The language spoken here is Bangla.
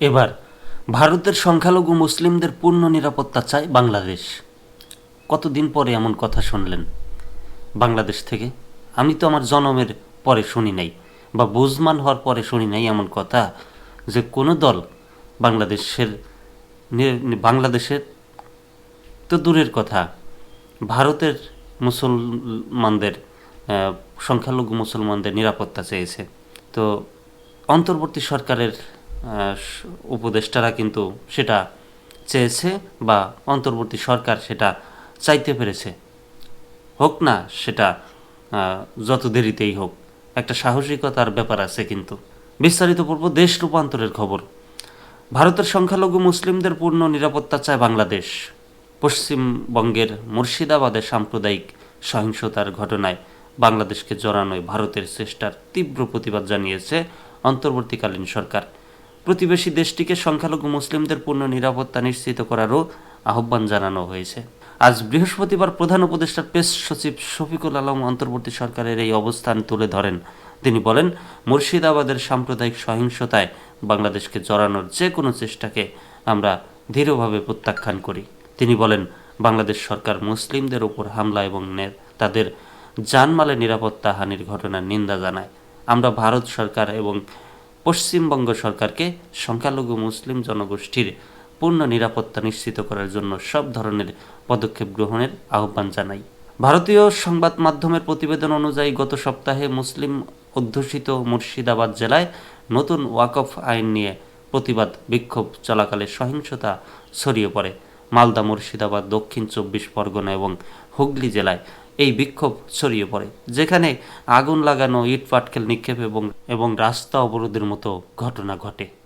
এবার, ভারতের সংখ্যালঘু মুসলিমদের পূর্ণ নিরাপত্তা চায় বাংলাদেশ। কতদিন পরে এমন কথা শুনলেন? বাংলাদেশ থেকে? আমি তো আমার জনমের পরে শুনি নাই বা বুঝমান হওয়ার পরে শুনি নাই এমন কথা যে কোনো দল বাংলাদেশের বাংলাদেশের তো দূরের কথা। ভারতের মুসলমানদের সংখ্যালঘু মুসলমানদের নিরাপত্তা চেয়েছে। তো অন্তর্বর্তী সরকারের উপদেষ্টারা কিন্তু সেটা চেয়েছে বা অন্তর্বর্তী সরকার সেটা চাইতে পেরেছে। হোক না সেটা যত দেরিতেই হোক, একটা সাহসিকতার ব্যাপার আছে কিন্তু। বিস্তারিত পূর্ব দেশ রূপান্তরের খবর। ভারতের সংখ্যালঘু মুসলিমদের পূর্ণ নিরাপত্তা চায় বাংলাদেশ। পশ্চিমবঙ্গের মুর্শিদাবাদের সাম্প্রদায়িক সহিংসতার ঘটনায় বাংলাদেশকে জড়ানোয় ভারতের চেষ্টার তীব্র প্রতিবাদ জানিয়েছে অন্তর্বর্তীকালীন সরকার। প্রতিবেশী দেশটিকে সংখ্যালঘু মুসলিমদের পূর্ণ নিরাপত্তা নিশ্চিত করারও আহ্বান জানানো হয়েছে। আজ বৃহস্পতিবার প্রধান উপদেষ্টা প্রেস সচিব শফিকুল আলম অন্তর্বর্তী সরকারের এই অবস্থান তুলে ধরেন। তিনি বলেন, মুর্শিদাবাদের সাম্প্রদায়িক সহিংসতায় বাংলাদেশকে জড়ানোর যে কোনো চেষ্টাকে আমরা দৃঢ়ভাবে প্রত্যাখ্যান করি। তিনি বলেন, বাংলাদেশ সরকার মুসলিমদের উপর হামলা এবং তাদের জানমালের নিরাপত্তা হানির ঘটনার নিন্দা জানায়। আমরা ভারত সরকার এবং পশ্চিমবঙ্গ সরকারকে সংখ্যালঘু মুসলিম জনগোষ্ঠীর পূর্ণ নিরাপত্তা নিশ্চিত করার জন্য সব ধরনের পদক্ষেপ গ্রহণের আহ্বান জানাই। ভারতীয় সংবাদ মাধ্যমের প্রতিবেদন অনুযায়ী গত সপ্তাহে মুসলিম অধ্যুষিত মুর্শিদাবাদ জেলায় নতুন ওয়াকফ আইন নিয়ে প্রতিবাদ বিক্ষোভ চলাকালে সহিংসতা ছড়িয়ে পড়ে। মালদা, মুর্শিদাবাদ, দক্ষিণ চব্বিশ পরগনা এবং হুগলি জেলায় এই বিক্ষোভ ছড়িয়ে পড়ে, যেখানে আগুন লাগানো ইট পাটকেল নিক্ষেপ এবং এবং রাস্তা অবরোধের মতো ঘটনা ঘটে।